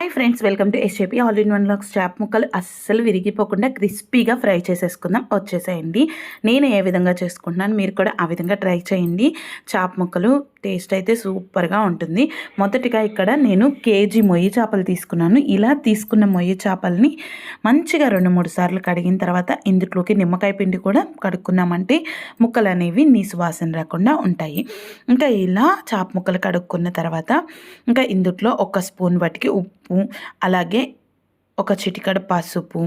Hi friends welcome to SAP all in one lakhs చేప ముక్కలు అస్సలు విరిగిపోకుండా క్రిస్పీగా ఫ్రై చేసేసుకుందాం. వచ్చేసేయండి. నేను ఏ విధంగా చేసుకుంటున్నాను మీరు కూడా ఆ విధంగా ట్రై చేయండి. చేప ముక్కలు టేస్ట్ అయితే సూపర్గా ఉంటుంది. మొదటిగా ఇక్కడ నేను కేజీ మొయ్యి చేపలు తీసుకున్నాను. ఇలా తీసుకున్న మొయ్యి చేపల్ని మంచిగా రెండు మూడు సార్లు కడిగిన తర్వాత ఇందులోకి నిమ్మకాయ పిండి కూడా కడుక్కున్నామంటే ముక్కలు అనేవి నీసు వాసన రాకుండా ఉంటాయి. ఇంకా ఇలా చాప ముక్కలు కడుక్కున్న తర్వాత ఇంకా ఇందుట్లో ఒక స్పూన్ బట్టికి ఉప్పు అలాగే ఒక చిటికడ పసుపు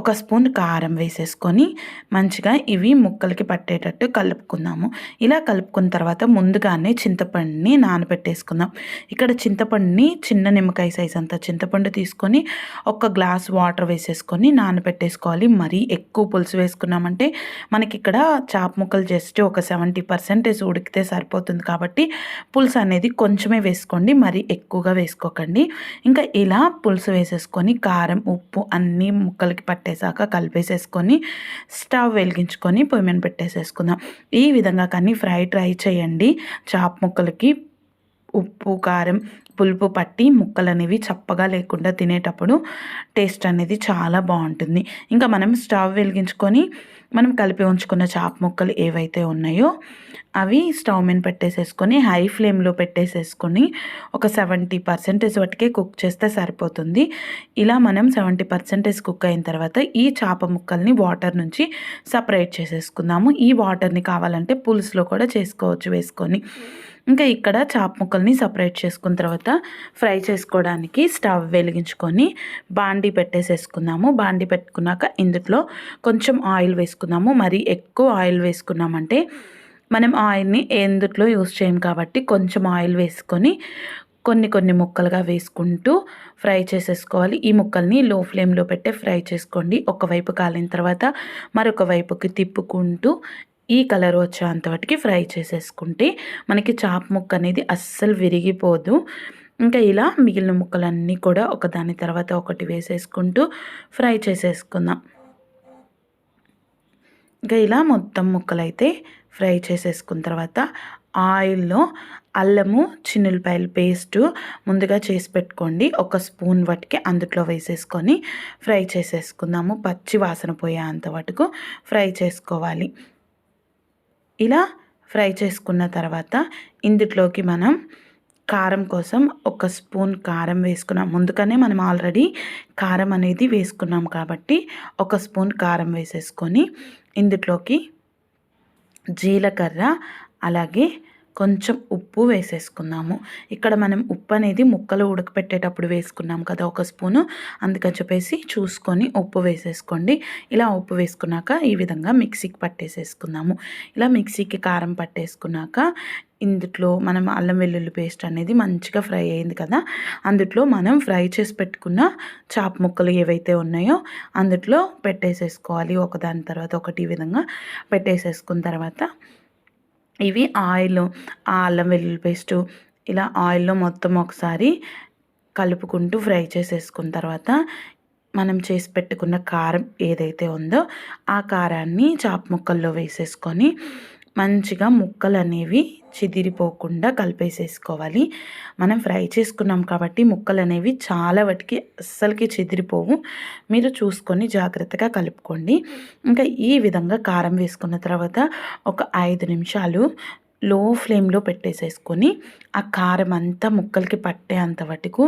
ఒక స్పూన్ కారం వేసేసుకొని మంచిగా ఇవి ముక్కలకి పట్టేటట్టు కలుపుకుందాము. ఇలా కలుపుకున్న తర్వాత ముందుగానే చింతపండుని నానబెట్టేసుకుందాం. ఇక్కడ చింతపండుని చిన్న నిమ్మకాయ సైజ్ అంత చింతపండు తీసుకొని ఒక గ్లాస్ వాటర్ వేసేసుకొని నానబెట్టేసుకోవాలి. మరీ ఎక్కువ పులుసు వేసుకున్నామంటే మనకి ఇక్కడ చాప ముక్కలు జస్ట్ ఒక సెవెంటీ పర్సెంటేజ్ ఉడికితే సరిపోతుంది. కాబట్టి పులుసు అనేది కొంచెమే వేసుకోండి. మరీ ఎక్కువగా వేసుకోకండి. ఇంకా ఇలా పులుసు వేసేసుకొని కారం కారం ఉప్పు అన్నీ ముక్కలకి పట్టేశాక కలిపేసేసుకొని స్టవ్ వెలిగించుకొని పొయ్యి మీద పెట్టేసేసుకుందాం. ఈ విధంగా కానీ ఫ్రై ట్రై చేయండి. చాప్ ముక్కలకి ఉప్పు కారం పులుపు పట్టి ముక్కలు అనేవి చప్పగా లేకుండా తినేటప్పుడు టేస్ట్ అనేది చాలా బాగుంటుంది. ఇంకా మనం స్టవ్ వెలిగించుకొని మనం కలిపి ఉంచుకున్న చాప ముక్కలు ఏవైతే ఉన్నాయో అవి స్టవ్ మీద పెట్టేసేసుకొని హై ఫ్లేమ్లో పెట్టేసేసుకొని ఒక సెవెంటీ పర్సెంటేజ్ వరకే కుక్ చేస్తే సరిపోతుంది. ఇలా మనం సెవెంటీ పర్సెంటేజ్ కుక్ అయిన తర్వాత ఈ చేప ముక్కల్ని వాటర్ నుంచి సపరేట్ చేసేసుకుందాము. ఈ వాటర్ని కావాలంటే పులుసులో కూడా చేసుకోవచ్చు వేసుకొని. ఇంకా ఇక్కడ చాప ముక్కల్ని సపరేట్ చేసుకున్న తర్వాత ఫ్రై చేసుకోవడానికి స్టవ్ వెలిగించుకొని బాండి పెట్టేసేసుకుందాము బాండి పెట్టుకున్నాక ఇందులో కొంచెం ఆయిల్ వేసుకుందాము మరి ఎక్కువ ఆయిల్ వేసుకున్నామంటే మనం ఆయిల్ని ఎందుట్లో యూస్ చేయం కాబట్టి కొంచెం ఆయిల్ వేసుకొని కొన్ని కొన్ని ముక్కలుగా వేసుకుంటూ ఫ్రై చేసేసుకోవాలి. ఈ ముక్కల్ని లో ఫ్లేమ్లో పెట్టే ఫ్రై చేసుకోండి. ఒకవైపు కాలిన తర్వాత మరొక వైపుకి తిప్పుకుంటూ ఈ కలర్ వచ్చేంతవరకు ఫ్రై చేసేసుకుంటే మనకి చాప్ ముక్క అనేది అస్సలు విరిగిపోదు. ఇంకా ఇలా మిగిలిన ముక్కలన్నీ కూడా ఒకదాని తర్వాత ఒకటి వేసేసుకుంటూ ఫ్రై చేసేసుకుందాం. ఇంకా ఇలా మొత్తం ముక్కలైతే ఫ్రై చేసేసుకున్న తర్వాత ఆయిల్లో అల్లము చిన్నులపాయల పేస్టు ముందుగా చేసి పెట్టుకోండి. ఒక స్పూన్ వాటికి అందుట్లో వేసేసుకొని ఫ్రై చేసేసుకుందాము. పచ్చి వాసన పోయేంత వరకు ఫ్రై చేసుకోవాలి. ఇలా ఫ్రై చేసుకున్న తర్వాత ఇందులోకి మనం కారం కోసం ఒక స్పూన్ కారం వేసుకున్నాం. ముందుగానే మనం ఆల్రెడీ కారం అనేది వేసుకున్నాం కాబట్టి ఒక స్పూన్ కారం వేసేసుకొని ఇందులోకి జీలకర్ర అలాగే కొంచెం ఉప్పు వేసేసుకుందాము. ఇక్కడ మనం ఉప్పు అనేది ముక్కలు ఉడకపెట్టేటప్పుడు వేసుకున్నాం కదా ఒక స్పూను. అందుకని చెప్పేసి చూసుకొని ఉప్పు వేసేసుకోండి. ఇలా ఉప్పు వేసుకున్నాక ఈ విధంగా మిక్సీకి పట్టేసేసుకుందాము. ఇలా మిక్సీకి కారం పట్టేసుకున్నాక ఇందులో మనం అల్లం వెల్లుల్లి పేస్ట్ అనేది మంచిగా ఫ్రై అయింది కదా. అందుట్లో మనం ఫ్రై చేసి పెట్టుకున్న చాప్ ముక్కలు ఏవైతే ఉన్నాయో అందుట్లో పెట్టేసేసుకోవాలి. ఒకదాని తర్వాత ఒకటి విధంగా పెట్టేసేసుకున్న తర్వాత ఇవి ఆయిల్ అల్లం వెల్లుల్లి పేస్టు ఇలా ఆయిల్లో మొత్తం ఒకసారి కలుపుకుంటూ ఫ్రై చేసేసుకున్న తర్వాత మనం చేసి పెట్టుకున్న కారం ఏదైతే ఉందో ఆ కారాన్ని చాప్ ముక్కల్లో వేసేసుకొని మంచిగా ముక్కలు అనేవి చిదిరిపోకుండా కలిపేసేసుకోవాలి. మనం ఫ్రై చేసుకున్నాం కాబట్టి ముక్కలు అనేవి చాలా వాటికి అస్సలకి చెదిరిపోవు. మీరు చూసుకొని జాగ్రత్తగా కలుపుకోండి. ఇంకా ఈ విధంగా కారం వేసుకున్న తర్వాత ఒక ఐదు నిమిషాలు లో ఫ్లేమ్లో పెట్టేసేసుకొని ఆ కారం అంతా ముక్కలకి పట్టేంత వరకు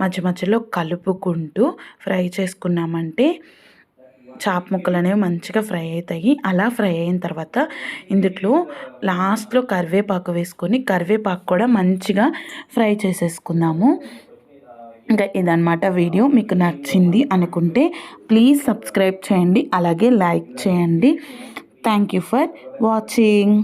మధ్య మధ్యలో కలుపుకుంటూ ఫ్రై చేసుకున్నామంటే చేప ముక్కలు అనేవి మంచిగా ఫ్రై అవుతాయి అలా ఫ్రై అయిన తర్వాత ఇందులో లాస్ట్లో కరివేపాకు వేసుకొని కరివేపాకు కూడా మంచిగా ఫ్రై చేసేసుకుందాము. ఇంకా ఇదనమాట వీడియో. మీకు నచ్చింది అనుకుంటే ప్లీజ్ సబ్స్క్రైబ్ చేయండి. అలాగే లైక్ చేయండి. Thank you for watching.